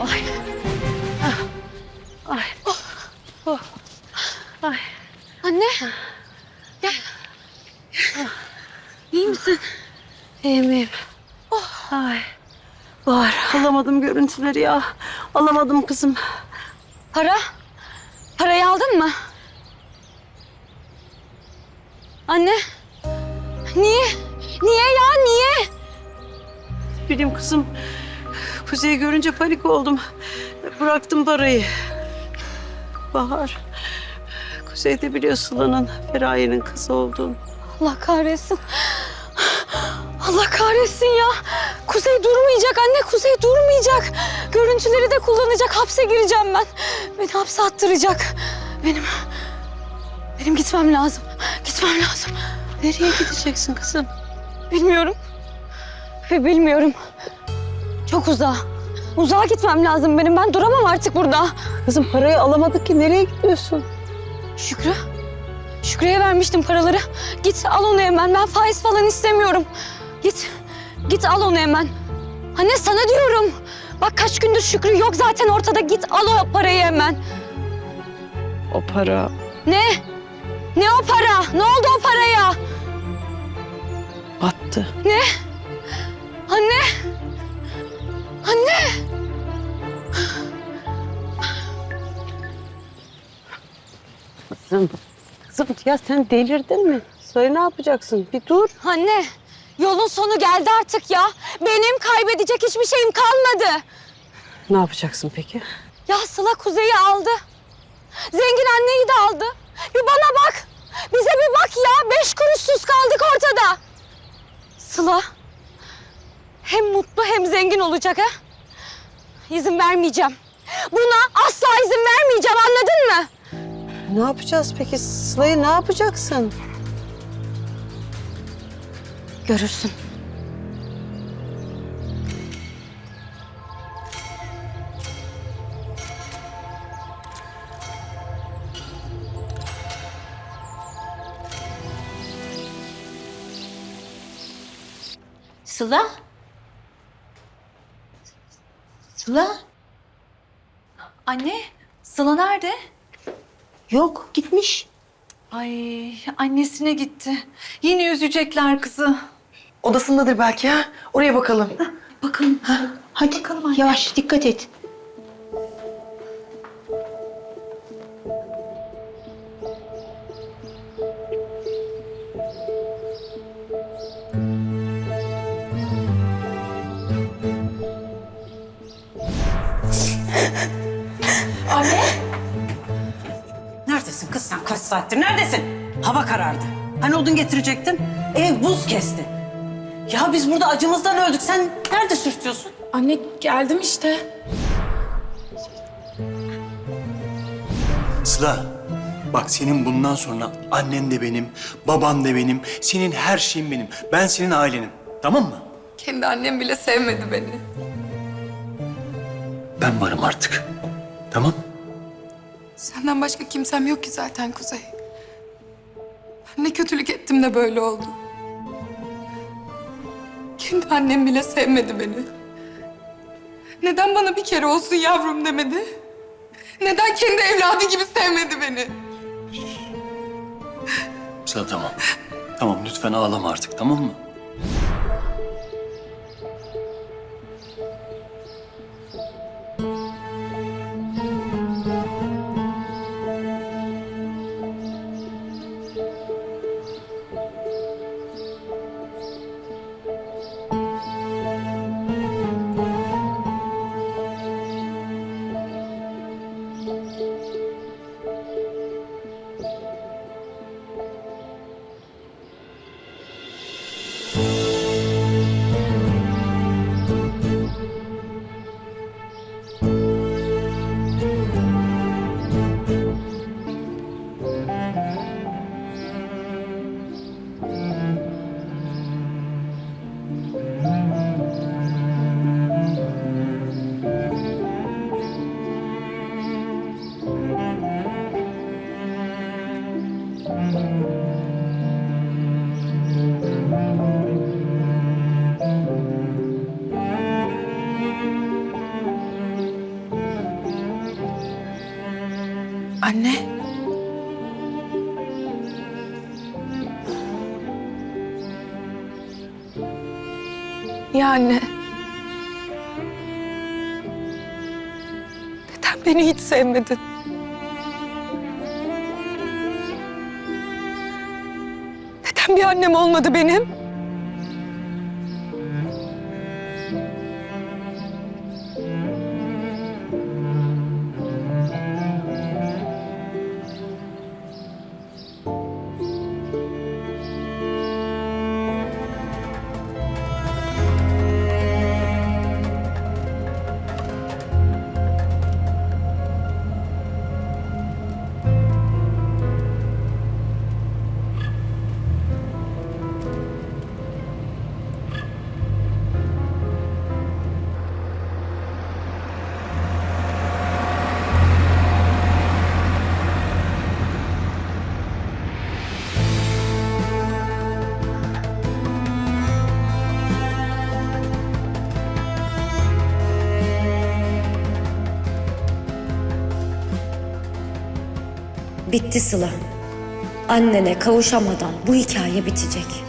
Ay. Ah. Ay. Oh. Ay. Anne. Gel. İyi misin? İyiyim iyiyim. Ay. Var. Alamadım görüntüleri ya. Alamadım kızım. Para? Parayı aldın mı? Anne. Niye? Niye ya niye? Bileyim kızım. Kuzey'i görünce panik oldum. Bıraktım parayı. Bahar. Kuzey de biliyor Sıla'nın Feraye'nin kızı olduğunu. Allah kahretsin. Allah kahretsin ya. Kuzey durmayacak anne, Kuzey durmayacak. Görüntüleri de kullanacak, hapse gireceğim ben. Beni hapse attıracak. Benim, benim gitmem lazım. Gitmem lazım. Nereye gideceksin kızım? Bilmiyorum. Ve bilmiyorum. Çok uzağa. Uzağa gitmem lazım benim. Ben duramam artık burada. Kızım parayı alamadık ki nereye gidiyorsun? Şükrü. Şükrü'ye vermiştim paraları. Git al onu hemen. Ben faiz falan istemiyorum. Git. Git al onu hemen. Anne sana diyorum. Bak kaç gündür Şükrü yok zaten ortada. Git al o parayı hemen. O para Ne? Ne o para? Ne oldu o paraya? battı. Ne? Anne. Anne. Kızım, kızım ya sen delirdin mi? Söyle ne yapacaksın? Bir dur. Anne. Yolun sonu geldi artık ya. Benim kaybedecek hiçbir şeyim kalmadı. Ne yapacaksın peki? Ya Sıla Kuzey'i aldı. Zengin anneyi de aldı. Bir bana bak. Bize bir bak ya. Beş kuruşsuz kaldık ortada. Sıla. Hem mutlu hem zengin olacak ha. İzin vermeyeceğim. Buna asla izin vermeyeceğim anladın mı? Ne yapacağız peki? Sıla'yı ne yapacaksın? Görürsün. Sıla? Sıla? Anne, Sıla nerede? Yok gitmiş. Ay, annesine gitti. Yine üzecekler kızı. Odasındadır belki ha. Oraya bakalım. Bakalım. Hadi yavaş dikkat et. Neredesin kız sen kaç saattir neredesin? Hava karardı. Hani odun getirecektin? Ev buz kesti. Ya biz burada acımızdan öldük. Sen nerede sürtüyorsun? Anne geldim işte. Sıla, bak senin bundan sonra annen de benim, baban da benim, senin her şeyin benim. Ben senin ailenim, tamam mı? Kendi annem bile sevmedi beni. Ben varım artık, tamam? Senden başka kimsem yok ki zaten Kuzey. Ben ne kötülük ettim de böyle oldu. Kendi annem bile sevmedi beni. Neden bana bir kere olsun yavrum demedi? Neden kendi evladı gibi sevmedi beni? Sen tamam. Tamam lütfen ağlama artık tamam mı? Anne. Ya anne. Neden beni hiç sevmedin? Neden bir annem olmadı benim? Bitti Sıla. Annene kavuşamadan bu hikaye bitecek.